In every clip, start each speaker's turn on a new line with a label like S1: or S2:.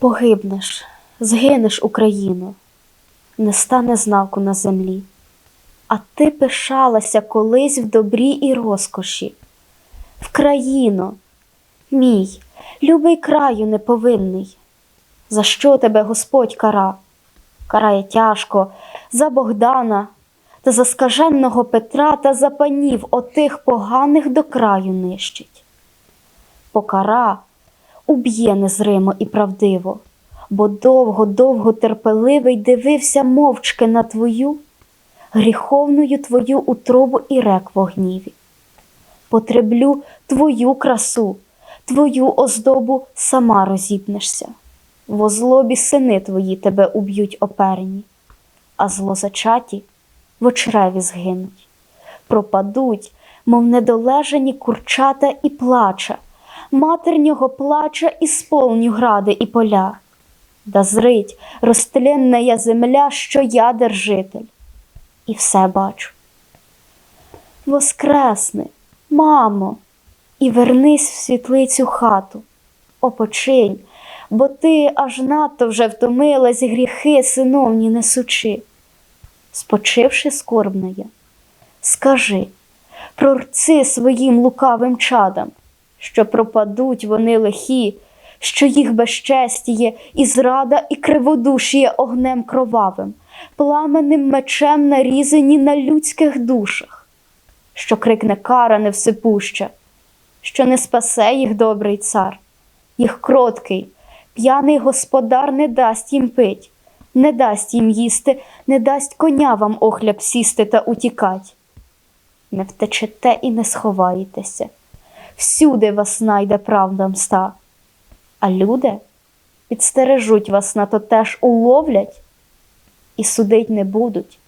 S1: Погибнеш, згинеш, Україно, не стане знаку на землі. А ти пишалася колись в добрі і розкоші. В країно, мій, любий краю неповинний. За що тебе Господь кара? Карає тяжко за Богдана та за скаженого Петра та за панів отих поганих до краю нищить. Покара уб'є незримо і правдиво, бо довго-довго терпеливий дивився мовчки на твою, гріховною твою утробу і рек в огніві. Потреблю твою красу, твою оздобу сама розіпнешся. В озлобі сини твої тебе уб'ють оперені, а злозачаті в очреві згинуть. Пропадуть, мов недолежані курчата і плача, матернього плача і сполню гради і поля. Да зрить розтлінна я земля, що я держитель, і все бачу. Воскресни, мамо, і вернись в світлицю хату, опочинь, бо ти аж надто вже втомилась гріхи синовні несучи. Спочивши скорбна я, скажи, прорци своїм лукавим чадам, що пропадуть вони лихі, що їх безчестіє і зрада, і криводушіє огнем кровавим, пламенним мечем нарізані на людських душах, що крикне кара невсипуща, що не спасе їх добрий цар, їх кроткий, п'яний господар не дасть їм пить, не дасть їм їсти, не дасть коня вам охляб сісти та утікать. Не втечете і не сховаєтеся, всюди вас найде правда мста, а люди підстережуть вас на то теж уловлять і судить не будуть,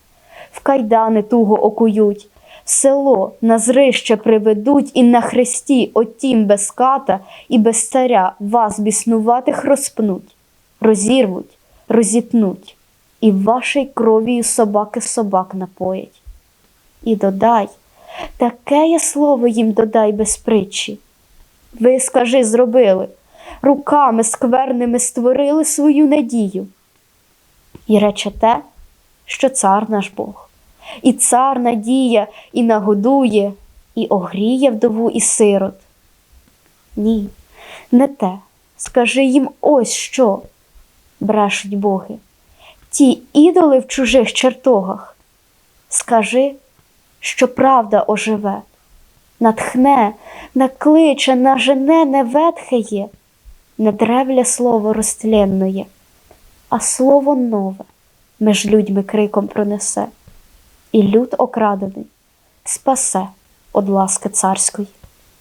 S1: в кайдани туго окують, в село на зрище приведуть і на хресті отім без ката і без царя вас біснуватих розпнуть, розірвуть, розітнуть, і вашій кров'ю собаки собак напоять. І додай, таке я слово їм додай без притчі. Ви, скажи, зробили, руками скверними створили свою надію. І речете, що цар наш Бог, і цар надія, і нагодує, і огріє вдову і сирот. Ні, не те. Скажи їм ось що, брешуть боги, ті ідоли в чужих чертогах. Скажи, що правда оживе, натхне, накличе, нажене, не ветхеє, не древле слово розтлінної, а слово нове меж людьми криком пронесе, і люд окрадений спасе од ласки царської.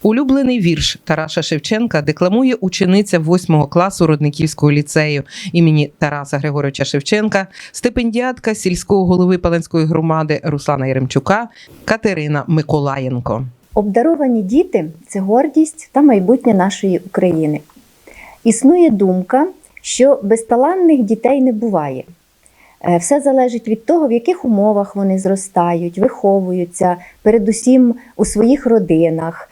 S2: Улюблений вірш Тараса Шевченка декламує учениця 8 класу Родниківського ліцею імені Тараса Григоровича Шевченка, стипендіатка сільського голови Паленської громади Руслана Яремчука Катерина Миколаєнко.
S3: Обдаровані діти це гордість та майбутнє нашої України. Існує думка, що безталанних дітей не буває. Е, Все залежить від того, в яких умовах вони зростають, виховуються, передусім у своїх родинах,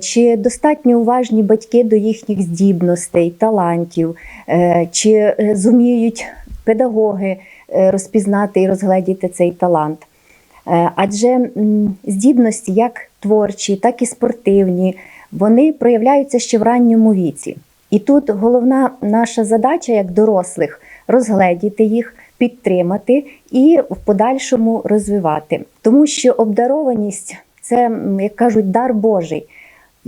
S3: чи достатньо уважні батьки до їхніх здібностей, талантів, е, чи е, зуміють педагоги е, розпізнати і розгледіти цей талант. Е, Адже здібності, як творчі, так і спортивні, вони проявляються ще в ранньому віці. І тут головна наша задача як дорослих розгледіти їх, підтримати і в подальшому розвивати. Тому що обдарованість це, як кажуть, дар Божий,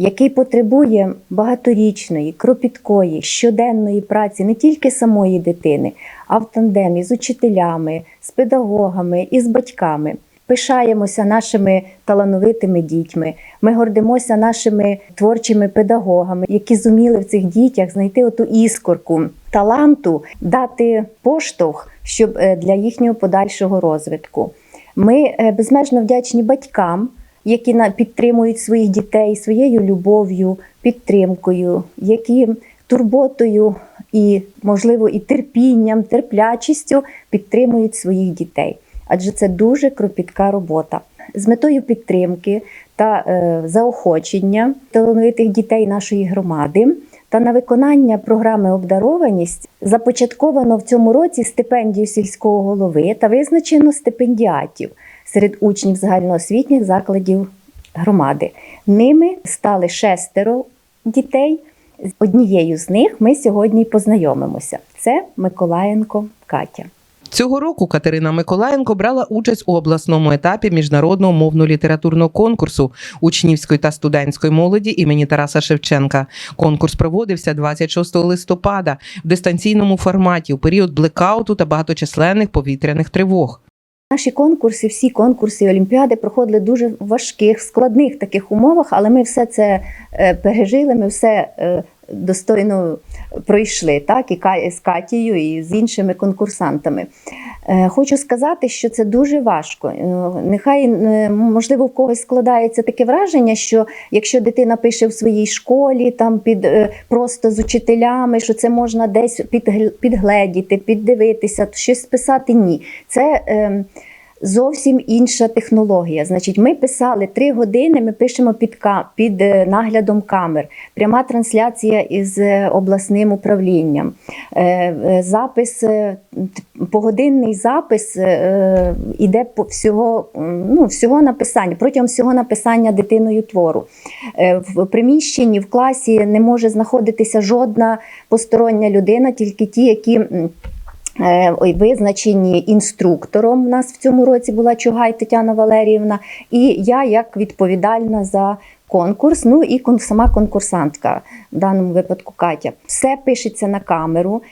S3: який потребує багаторічної, кропіткої, щоденної праці не тільки самої дитини, а в тандемі з учителями, з педагогами і з батьками. Пишаємося нашими талановитими дітьми. Ми гордимося нашими творчими педагогами, які зуміли в цих дітях знайти оту іскорку таланту, дати поштовх, щоб е, для їхнього подальшого розвитку. Ми е, безмежно вдячні батькам, які підтримують своїх дітей своєю любов'ю, підтримкою, які турботою і, можливо, і терпінням, терплячістю підтримують своїх дітей. Адже це дуже кропітка робота. З метою підтримки та е, заохочення талановитих дітей нашої громади та на виконання програми обдарованість започатковано в цьому році стипендію сільського голови та визначено стипендіатів серед учнів загальноосвітніх закладів громади. Ними стали шестеро дітей. З однією з них ми сьогодні познайомимося. Це Миколаєнко Катя.
S2: Цього року Катерина Миколаєнко брала участь у обласному етапі міжнародного мовно-літературного конкурсу учнівської та студентської молоді імені Тараса Шевченка. Конкурс проводився 26 листопада в дистанційному форматі у період блекауту та багаточисленних повітряних тривог.
S3: Наші конкурси, всі конкурси і олімпіади проходили дуже в важких, складних таких умовах, але ми все це е, пережили, ми все е, достойно пройшли, так, і з Катією, і з іншими конкурсантами. Е, Хочу сказати, що це дуже важко. Е, Нехай, е, можливо, в когось складається таке враження, що якщо дитина пише в своїй школі, там під просто з учителями, що це можна десь підгл- підгледіти, піддивитися, щось писати. Ні. Це е, зовсім інша технологія. Значить, ми писали три години, ми пишемо під, під е, наглядом камер, пряма трансляція із е, обласним управлінням, е, запис, погодинний запис іде по всього, ну, всього написання, протягом всього написання дитиною твору. В приміщенні, в класі не може знаходитися жодна постороння людина, тільки ті, які. Е, Визначені інструктором. У нас в цьому році була Чугай Тетяна Валеріївна, і я як відповідальна за конкурс, ну і сама конкурсантка, в даному випадку Катя. Все пишеться на камеру.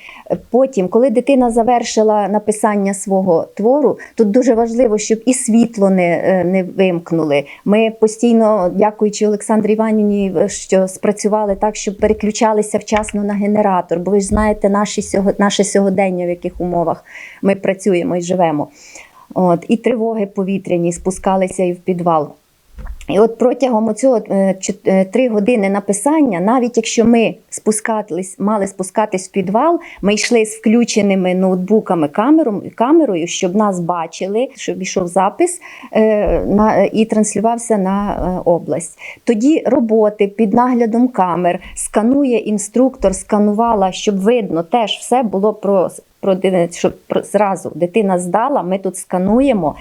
S3: Потім, коли дитина завершила написання свого твору, тут дуже важливо, щоб і світло не, е, не вимкнули. Ми постійно, дякуючи Олександрі Іванівні, е, що спрацювали так, щоб переключалися вчасно на генератор. Бо ви ж знаєте наші наше сьогодення, в яких умовах ми працюємо і живемо. От, і тривоги повітряні спускалися і в підвал. І от протягом цього три години написання, навіть якщо ми спускались, мали спускатись в підвал, ми йшли з включеними ноутбуками камерою, щоб нас бачили, щоб йшов запис е, і транслювався на е, область. Тоді роботи під наглядом камер сканує інструктор, сканувала, щоб видно, теж все було про, про щоб зразу дитина здала, ми тут скануємо.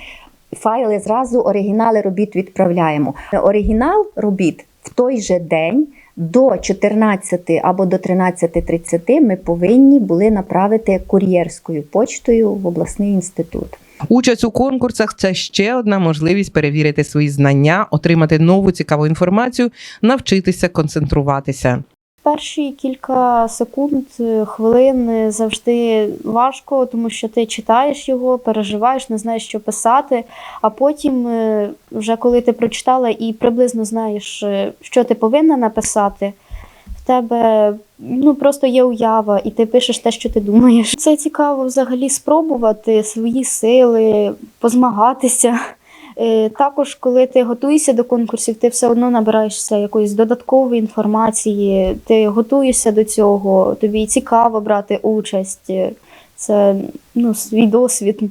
S3: Файли зразу оригінали робіт відправляємо. Оригінал робіт в той же день до 14 або до 13.30 ми повинні були направити кур'єрською почтою в обласний інститут.
S2: Участь у конкурсах це ще одна можливість перевірити свої знання, отримати нову цікаву інформацію, навчитися концентруватися.
S1: Перші кілька секунд, е, хвилин е, завжди важко, тому що ти читаєш його, переживаєш, не знаєш, що писати. А потім, е, вже коли ти прочитала і приблизно знаєш, що ти повинна написати, в тебе ну, просто є уява, і ти пишеш те, що ти думаєш. Це цікаво взагалі спробувати свої сили, позмагатися. Е, Також, коли ти готуєшся до конкурсів, ти все одно набираєшся якоїсь додаткової інформації, ти готуєшся до цього, тобі цікаво брати участь. Це ну, свій досвід.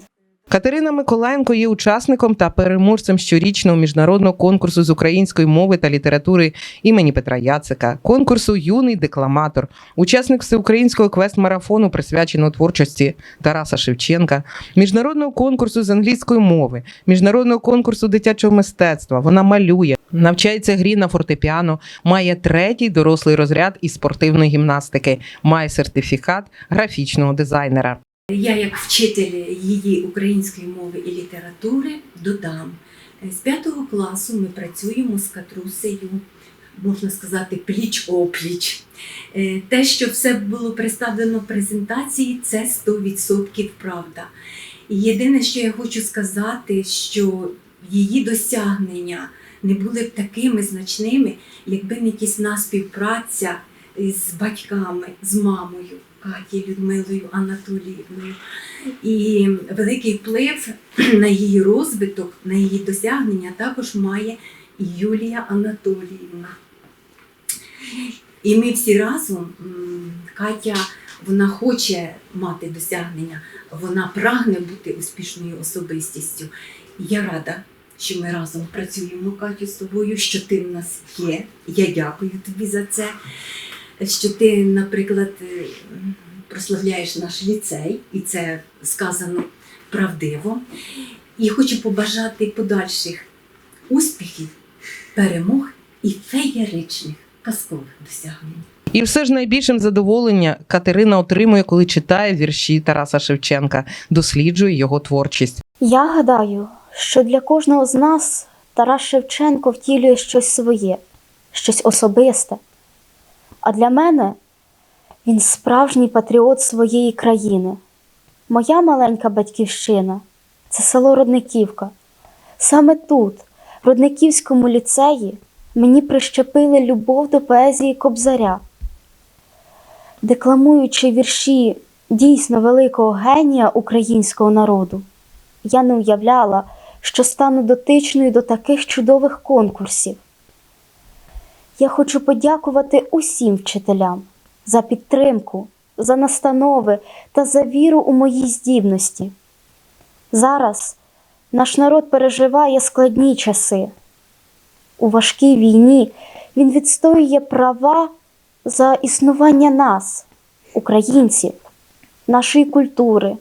S2: Катерина Миколаєнко є учасником та переможцем щорічного міжнародного конкурсу з української мови та літератури імені Петра Яцика, конкурсу Юний декламатор, учасник всеукраїнського квест-марафону, присвяченого творчості Тараса Шевченка, міжнародного конкурсу з англійської мови, міжнародного конкурсу дитячого мистецтва. Вона малює, навчається грі на фортепіано, має третій дорослий розряд із спортивної гімнастики, має сертифікат графічного дизайнера.
S4: Я, як вчитель її української мови і літератури, додам. З п'ятого класу ми працюємо з катрусею, можна сказати, пліч-опліч. Е, Те, що все було представлено в презентації, це 100% правда. Єдине, що я хочу сказати, що її досягнення не були б такими значними, якби не тісна співпраця з батьками, з мамою Каті Людмилою Анатоліївною. І великий вплив на її розвиток, на її досягнення також має Юлія Анатоліївна. І ми всі разом, Катя, вона хоче мати досягнення, вона прагне бути успішною особистістю. Я рада, що ми разом працюємо, Катю, з тобою, що ти в нас є. Я дякую тобі за це. Що ти, наприклад, е, прославляєш наш ліцей, і це сказано правдиво. І хочу побажати подальших успіхів, перемог і феєричних казкових досягнень.
S2: І все ж найбільшим задоволення Катерина отримує, коли читає вірші Тараса Шевченка, досліджує його творчість.
S1: Я гадаю, що для кожного з нас Тарас Шевченко втілює щось своє, щось особисте. А для мене він справжній патріот своєї країни. Моя маленька батьківщина це село Родниківка. Саме тут, в Родниківському ліцеї, мені прищепили любов до поезії Кобзаря. Декламуючи вірші дійсно великого генія українського народу, я не уявляла, що стану дотичною до таких чудових конкурсів. Я хочу подякувати усім вчителям за підтримку, за настанови та за віру у мої здібності. Зараз наш народ переживає складні часи. У важкій війні він відстоює права за існування нас, українців, нашої культури,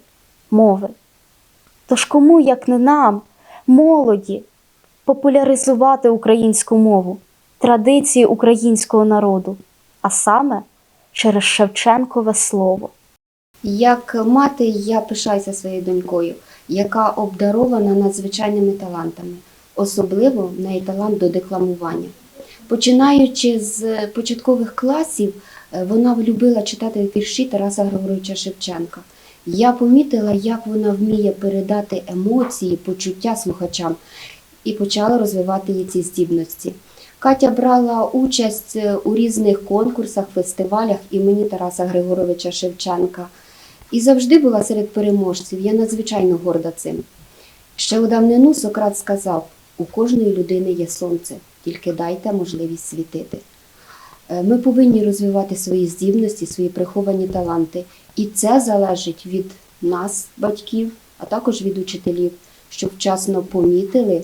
S1: мови. Тож кому, як не нам, молоді, популяризувати українську мову, традиції українського народу, а саме через Шевченкове слово.
S5: Як мати, я пишаюся своєю донькою, яка обдарована надзвичайними талантами, особливо в неї талант до декламування. Починаючи з початкових класів, е, вона влюбила читати вірші Тараса Григоровича Шевченка. Я помітила, як вона вміє передати емоції, почуття слухачам і почала розвивати її ці здібності. Катя брала участь е, у різних конкурсах, фестивалях імені Тараса Григоровича Шевченка і завжди була серед переможців. Я надзвичайно горда цим. Ще у давнину Сократ сказав: у кожної людини є сонце, тільки дайте можливість світити. Е, Ми повинні розвивати свої здібності, свої приховані таланти. І це залежить від нас, батьків, а також від учителів, щоб вчасно помітили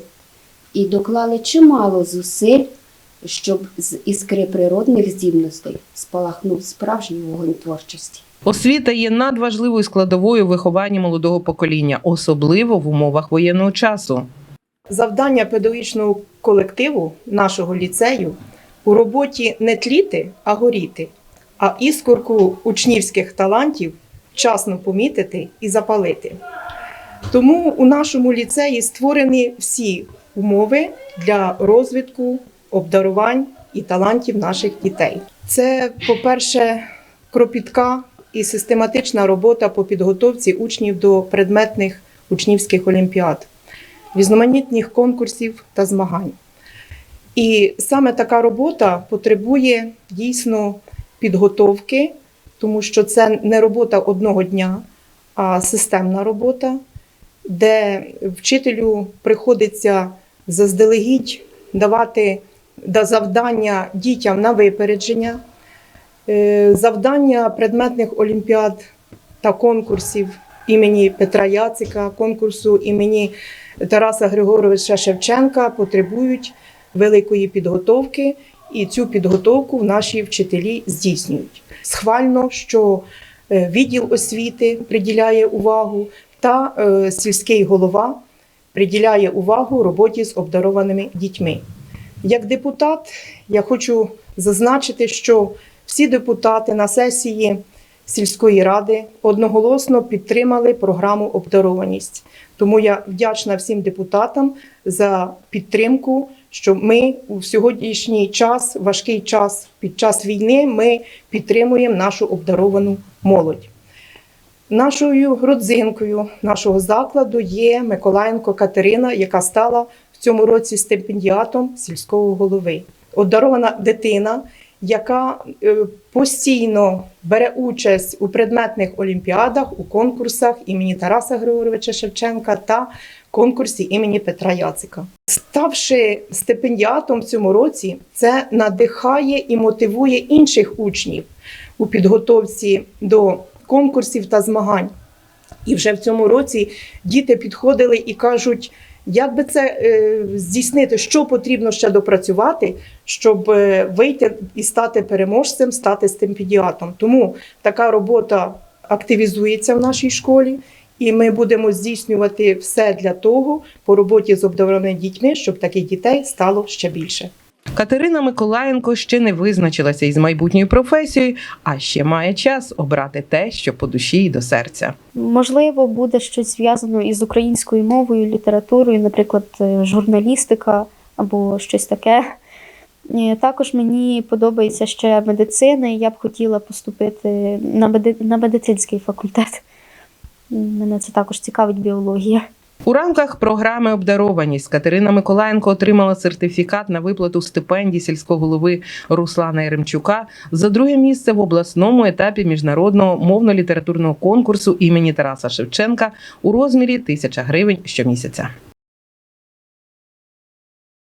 S5: і доклали чимало зусиль, щоб з іскри природних здібностей спалахнув справжній вогонь творчості.
S2: Освіта є надважливою складовою виховання молодого покоління, особливо в умовах воєнного часу.
S6: Завдання педагогічного колективу нашого ліцею у роботі не тліти, а горіти, а іскорку учнівських талантів вчасно помітити і запалити. Тому у нашому ліцеї створені всі умови для розвитку, обдарувань і талантів наших дітей. Це, по-перше, кропітка і систематична робота по підготовці учнів до предметних учнівських олімпіад різноманітних конкурсів та змагань. І саме така робота потребує дійсно підготовки, тому що це не робота одного дня, а системна робота, де вчителю приходиться заздалегідь давати да, завдання дітям на випередження, е, завдання предметних олімпіад та конкурсів імені Петра Яцика, конкурсу імені Тараса Григоровича Шевченка потребують великої підготовки, і цю підготовку наші вчителі здійснюють. Схвально, що е, відділ освіти приділяє увагу, та е, сільський голова приділяє увагу роботі з обдарованими дітьми. Як депутат, я хочу зазначити, що всі депутати на сесії сільської ради одноголосно підтримали програму обдарованість. Тому я вдячна всім депутатам за підтримку, що ми у сьогоднішній час, важкий час під час війни, ми підтримуємо нашу обдаровану молодь. Нашою родзинкою нашого закладу є Миколаєнко Катерина, яка стала цьому році стипендіатом сільського голови. Обдарована дитина, яка е, постійно бере участь у предметних олімпіадах, у конкурсах імені Тараса Григоровича Шевченка та конкурсі імені Петра Яцика. Ставши стипендіатом в цьому році, це надихає і мотивує інших учнів у підготовці до конкурсів та змагань. І вже в цьому році діти підходили і кажуть: Як би це е, здійснити, що потрібно ще допрацювати, щоб е, вийти і стати переможцем, стати стипендіатом. Тому така робота активізується в нашій школі, і ми будемо здійснювати все для того по роботі з обдарованими дітьми, щоб таких дітей стало ще більше.
S2: Катерина Миколаєнко ще не визначилася із майбутньою професією, а ще має час обрати те, що по душі і до серця.
S1: Можливо, буде щось зв'язано із українською мовою, літературою, наприклад, е, журналістика або щось таке. Е, Також мені подобається ще медицина, і я б хотіла поступити на, меди... на медицинський факультет. Мене це також цікавить біологія.
S2: У рамках програми Обдарованість Катерина Миколаєнко отримала сертифікат на виплату стипендій сільського голови Руслана Еремчука за друге місце в обласному етапі міжнародного мовно-літературного конкурсу імені Тараса Шевченка у розмірі тисяча гривень щомісяця.